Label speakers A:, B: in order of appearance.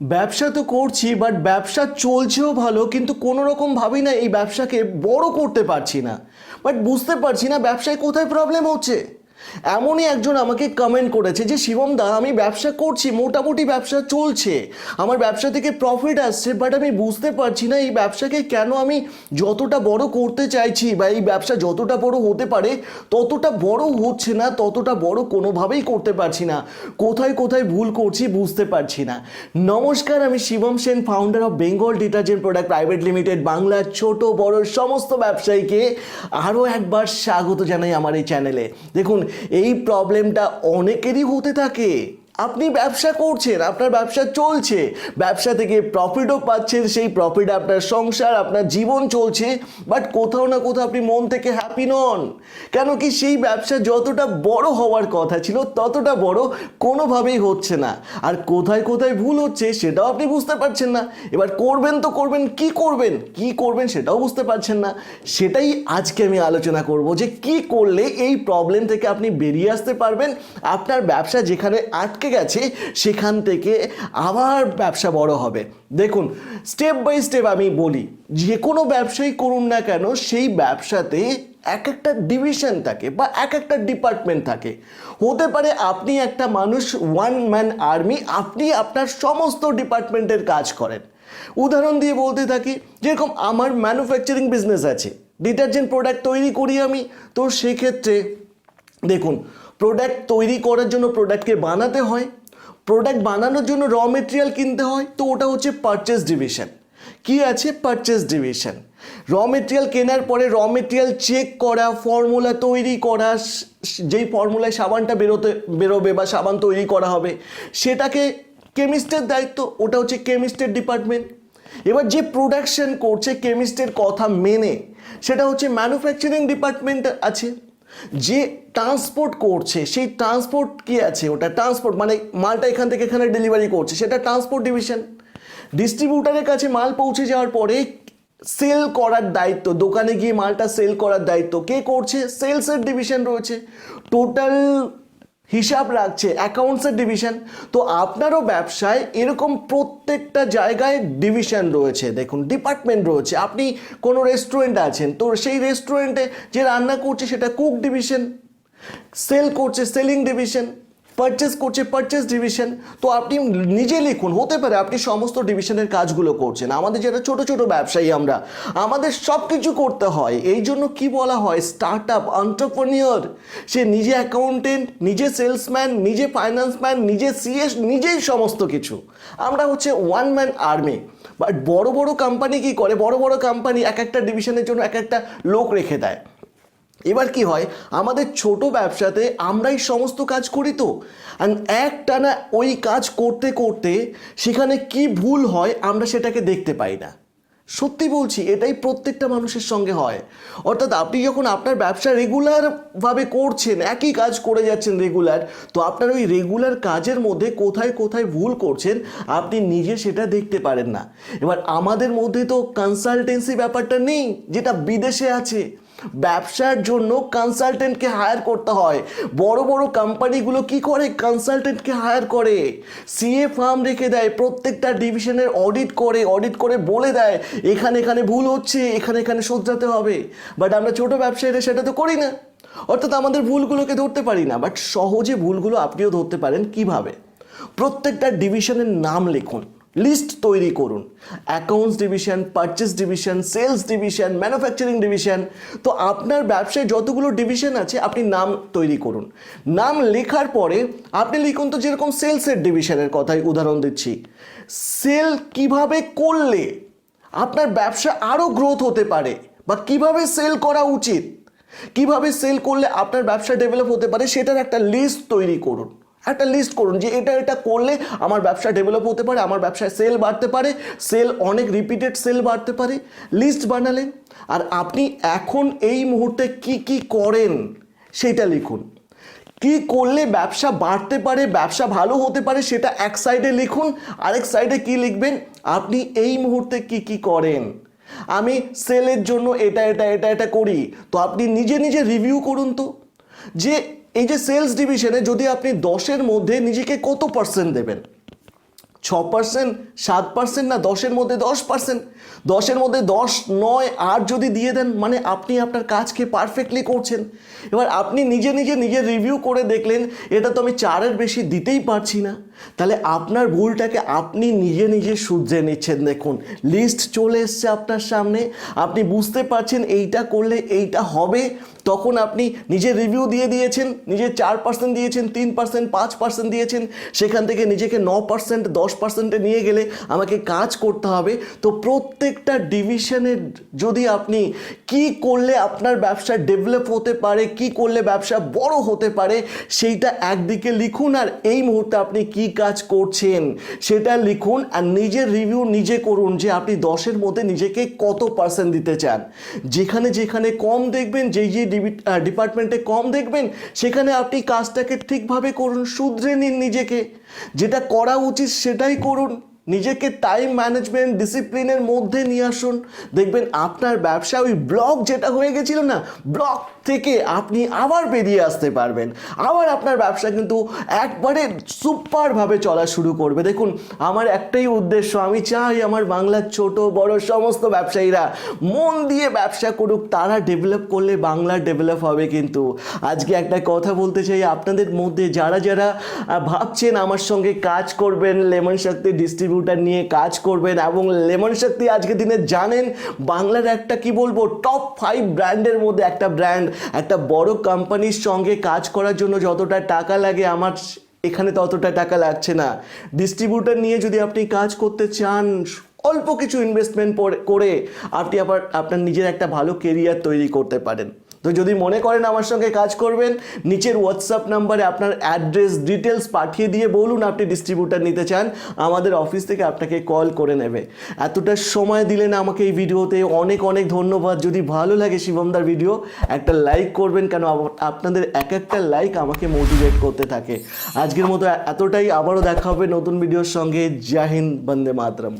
A: ব্যবসা তো করছি বাট ব্যবসা চলছেও ভালো, কিন্তু কোনো রকম ভাবেই না এই ব্যবসাকে বড় করতে পারছি না। বাট বুঝতে পারছি না ব্যবসায় কোথায় প্রবলেম হচ্ছে। এমনই একজন আমাকে কমেন্ট করেছে যে, শিবম দা, আমি ব্যবসা করছি, মোটামুটি ব্যবসা চলছে। আমার ব্যবসা থেকে প্রফিট আসছে বাট আমি বুঝতে পারছি না এই ব্যবসাকে কেন আমি যতটা বড় করতে চাইছি বা এই ব্যবসা যতটা বড় হতে পারে, ততটা বড় হচ্ছে না, ততটা বড় কোনোভাবেই করতে পারছি না। কোথায় কোথায় ভুল করছি বুঝতে পারছি না। নমস্কার, আমি Shivam Sen founder of Bengal detergent product private limited বাংলার ছোট, বড়, সমস্ত ব্যবসায়ীকে আরও একবার স্বাগত জানাই আমার এই চ্যানেলে দেখুন এই প্রবলেমটা অনেকেরই হতে থাকে। আপনি ব্যবসা করছেন, আপনার ব্যবসা চলছে, ব্যবসা থেকে প্রফিটও পাচ্ছেন, সেই প্রফিট আপনার সংসার, আপনার জীবন চলছে বাট কোথাও না কোথাও আপনি মন থেকে হ্যাপি নন। কেন কি সেই ব্যবসা যতটা বড় হওয়ার কথা ছিল, ততটা বড় কোনোভাবেই হচ্ছে না। আর কোথায় কোথায় ভুল হচ্ছে সেটাও আপনি বুঝতে পারছেন না। এবার করবেন তো করবেন, কি করবেন? কি করবেন সেটাও বুঝতে পারছেন না। সেটাই আজকে আমি আলোচনা করব যে কি করলে এই প্রবলেম থেকে আপনি বেরিয়ে আসতে পারবেন। আপনার ব্যবসা যেখানে আটকে গেছে, সেখান থেকে আবার ব্যবসা বড় হবে। দেখুন স্টেপ বাই স্টেপ আমি বলি, যে কোনো ব্যবসাই করুন না কেন, সেই ব্যবসাতে এক একটা ডিভিশন থাকে বা এক একটা ডিপার্টমেন্ট থাকে। হতে পারে আপনি একটা মানুষ ওয়ান ম্যান আর্মি আপনি আপনার সমস্ত ডিপার্টমেন্টের কাজ করেন। উদাহরণ দিয়ে বলতে থাকি, যেরকম আমার ম্যানুফ্যাকচারিং বিজনেস আছে ডিটারজেন্ট প্রোডাক্ট তৈরি করি আমি, তো সেক্ষেত্রে দেখুন প্রোডাক্ট তৈরি করার জন্য প্রোডাক্টকে বানাতে হয় প্রোডাক্ট বানানোর জন্য র মেটেরিয়াল কিনতে হয়, তো ওটা হচ্ছে পারচেস ডিভিশন কি আছে? পারচেস ডিভিশন র মেটেরিয়াল কেনার পরে র মেটেরিয়াল চেক করা ফর্মুলা তৈরি করা, যেই ফর্মুলায় সাবানটা বেরোতে, বেরোবে বা সাবান তৈরি করা হবে, সেটাকে কেমিস্টের দায়িত্ব, ওটা হচ্ছে কেমিস্টের ডিপার্টমেন্ট এবার যে প্রোডাকশন করছে কেমিস্টের কথা মেনে, সেটা হচ্ছে ম্যানুফ্যাকচারিং ডিপার্টমেন্ট আছে। যে ট্রান্সপোর্ট করছে, সেই ট্রান্সপোর্ট কি আছে? ওটা ট্রান্সপোর্ট মানে মালটা এখান থেকে এখানে ডেলিভারি করছে, সেটা ট্রান্সপোর্ট ডিভিশন ডিস্ট্রিবিউটারের কাছে মাল পৌঁছে যাওয়ার পরে সেল করার দায়িত্ব, দোকানে গিয়ে মালটা সেল করার দায়িত্ব। কে করছে? সেলসের ডিভিশন রয়েছে। টোটাল হিসাব রাখছে অ্যাকাউন্টসের ডিভিশন তো আপনারও ব্যবসায় এরকম প্রত্যেকটা জায়গায় ডিভিশন রয়েছে। দেখুন ডিপার্টমেন্ট রয়েছে। আপনি কোনো রেস্টুরেন্ট আছেন, তো সেই রেস্টুরেন্টে যে রান্না করছে সেটা কুক ডিভিশন সেল করছে সেলিং ডিভিশন পারচেস করছে পারচেস ডিভিশন তো আপনি নিজে লিখুন, হতে পারে আপনি সমস্ত ডিভিশনের কাজগুলো করছেন। আমাদের যারা ছোট ছোট ব্যবসায়ী আমরা, আমাদের সব কিছু করতে হয়। এই জন্য কি বলা হয় স্টার্ট আপ অন্টারপ্রনিয়র সে নিজে অ্যাকাউন্টেন্ট নিজে সেলসম্যান নিজে ফাইন্যান্সম্যান নিজে সিএস নিজেই সমস্ত কিছু। আমরা হচ্ছে ওয়ান ম্যান আর্মি বাট বড় বড় কোম্পানি কি করে? বড় বড় কোম্পানি এক একটা ডিভিশনের জন্য এক একটা লোক রেখে দেয়। এবার কি হয়? আমাদের ছোট ব্যবসাতে আমরাই সমস্ত কাজ করি তো। একটানা ওই কাজ করতে করতে সেখানে কি ভুল হয় আমরা সেটাকে দেখতে পাই না। সত্যি বলছি, এটাই প্রত্যেকটা মানুষের সঙ্গে হয়। অর্থাৎ আপনি যখন আপনার ব্যবসা রেগুলারভাবে করছেন, একই কাজ করে যাচ্ছেন রেগুলার তো আপনার ওই রেগুলার কাজের মধ্যে কোথায় কোথায় ভুল করছেন, আপনি নিজে সেটা দেখতে পারেন না। এবার আমাদের মধ্যে তো কনসালটেন্সি ব্যাপারটা নেই, যেটা বিদেশে আছে। ব্যবসার জন্য কনসালটেন্টকে হায়ার করতে হয়। বড় বড় কোম্পানিগুলো কি করে কনসালটেন্টকে হায়ার করে? সিএ ফার্ম রেখে দেয়, প্রত্যেকটা ডিভিশনের অডিট করে অডিট করে বলে দেয়, এখানে এখানে ভুল হচ্ছে, এখানে এখানে শোধরাতে হবে। বাট আমরা ছোট ব্যবসায়ীরা সেটা তো করি না। অর্থাৎ আমাদের ভুলগুলোকে ধরতে পারি না। বাট সহজে ভুলগুলো আপনিও ধরতে পারেন কীভাবে? প্রত্যেকটা ডিভিশনের নাম লিখুন। লিস্ট তৈরি করুন। Accounts division, purchase division, sales division, manufacturing division. তো আপনার ব্যবসায় যতগুলো ডিভিশন আছে, আপনি নাম তৈরি করুন। নাম লেখার পরে আপনি লিখুন তো যেরকম সেলসের ডিভিশনের কথাই উদাহরণ দিচ্ছি। সেল কীভাবে করলে আপনার ব্যবসা আরও গ্রোথ হতে পারে বা কীভাবে সেল করা উচিত? কীভাবে সেল করলে আপনার ব্যবসা ডেভেলপ হতে পারে, সেটার একটা লিস্ট তৈরি করুন। একটা লিস্ট করুন যে এটা এটা করলে আমার ব্যবসা ডেভেলপ হতে পারে, আমার ব্যবসায় সেল বাড়তে পারে সেল অনেক রিপিটেড সেল বাড়তে পারে লিস্ট বানালেন। আর আপনি এখন এই মুহূর্তে কি কি করেন সেটা লিখুন। কি করলে ব্যবসা বাড়তে পারে, ব্যবসা ভালো হতে পারে সেটা এক সাইডে লিখুন, আরেক সাইডে কি লিখবেন? আপনি এই মুহূর্তে কি কি করেন? আমি সেলের জন্য এটা এটা এটা এটা করি। তো আপনি নিজে নিজে রিভিউ করুন তো। যে এই যে সেলস ডিভিশনে যদি আপনি দশের মধ্যে নিজেকে কত পার্সেন্ট দেবেন? ছ পার্সেন্ট সাত পার্সেন্ট না দশের মধ্যে দশ পার্সেন্ট দশের মধ্যে দশ, নয়, আট যদি দিয়ে দেন মানে আপনি আপনার কাজকে পারফেক্টলি করছেন। এবার আপনি নিজে নিজে নিজে রিভিউ করে দেখলেন, এটা তো আমি চারের বেশি দিতেই পারছি না। তাহলে আপনার ভুলটাকে আপনি নিজে নিজে শুধরে নিচ্ছেন দেখুন। লিস্ট চলে এসছে আপনার সামনে। আপনি বুঝতে পারছেন এইটা করলে এইটা হবে। তখন আপনি নিজে রিভিউ দিয়ে দিয়েছেন, নিজে চার পার্সেন্ট দিয়েছেন, তিন পার্সেন্ট পাঁচ পার্সেন্ট দিয়েছেন, সেখান থেকে নিজেকে ন পার্সেন্ট দশ পার্সেন্টে নিয়ে গেলে আমাকে কাজ করতে হবে। তো প্রত্যেকটা ডিভিশনের যদি আপনি কি করলে আপনার ব্যবসা ডেভেলপ হতে পারে, কি করলে ব্যবসা বড় হতে পারে, সেইটা একদিকে লিখুন আর এই মুহূর্তে আপনি কি কাজ করছেন, সেটা লিখুন আর নিজের রিভিউ নিজে করুন যে আপনি দশের মধ্যে নিজেকে কত পার্সেন্ট দিতে চান। যেখানে যেখানে কম দেখবেন, যেই যে ডিপার্টমেন্টে কম দেখবেন, সেখানে আপনি কাজটাকে ঠিকভাবে করুন, শুধরে নিন নিজেকে। যেটা করা উচিত সেটাই করুন। নিজেকে টাইম ম্যানেজমেন্ট ডিসিপ্লিনের মধ্যে নিয়ে আসুন। দেখবেন আপনার ব্যবসা ওই ব্লক যেটা হয়ে গেছিল না ব্লক থেকে আপনি আবার বেরিয়ে আসতে পারবেন। আবার আপনার ব্যবসা কিন্তু একবারে সুপারভাবে চলা শুরু করবে। দেখুন, আমার একটাই উদ্দেশ্য, আমি চাই আমার বাংলার ছোট, বড় সমস্ত ব্যবসায়ীরা মন দিয়ে ব্যবসা করুক, তারা ডেভেলপ করলে বাংলা ডেভেলপ হবে কিন্তু। আজকে একটা কথা বলতে চাই, আপনাদের মধ্যে যারা যারা ভাবছেন আমার সঙ্গে কাজ করবেন, লেমন শক্তি ডিস্ট্রিবিউটার নিয়ে কাজ করবেন এবং লেমন শক্তি আজকে দিনে জানেন বাংলার একটা, কি বলব টপ ফাইভ ব্র্যান্ডের মধ্যে একটা ব্র্যান্ড একটা বড় কোম্পানির সঙ্গে কাজ করার জন্য যতটা টাকা লাগে, আমার এখানে ততটা টাকা লাগছে না। ডিস্ট্রিবিউটার নিয়ে যদি আপনি কাজ করতে চান, অল্প কিছু ইনভেস্টমেন্ট করে আপনি আবার আপনার নিজের একটা ভালো কেরিয়ার তৈরি করতে পারেন। তো যদি মনে করেন আমার সঙ্গে কাজ করবেন, নিচের হোয়াটসঅ্যাপ নাম্বারে আপনার অ্যাড্রেস ডিটেলস পাঠিয়ে দিয়ে বলুন আপনি ডিস্ট্রিবিউটার নিতে চান, আমাদের অফিস থেকে আপনাকে কল করে নেবে। এতটা সময় দিলেন আমাকে এই ভিডিওতে, অনেক অনেক ধন্যবাদ। যদি ভালো লাগে শিবমদার ভিডিও একটা লাইক করবেন কেন আপনাদের এক একটা লাইক আমাকে মোটিভেট করতে থাকে। আজকের মতো এতটাই, আবারও দেখা হবে নতুন ভিডিওর সঙ্গে। জাহিন বন্দে মাতরম।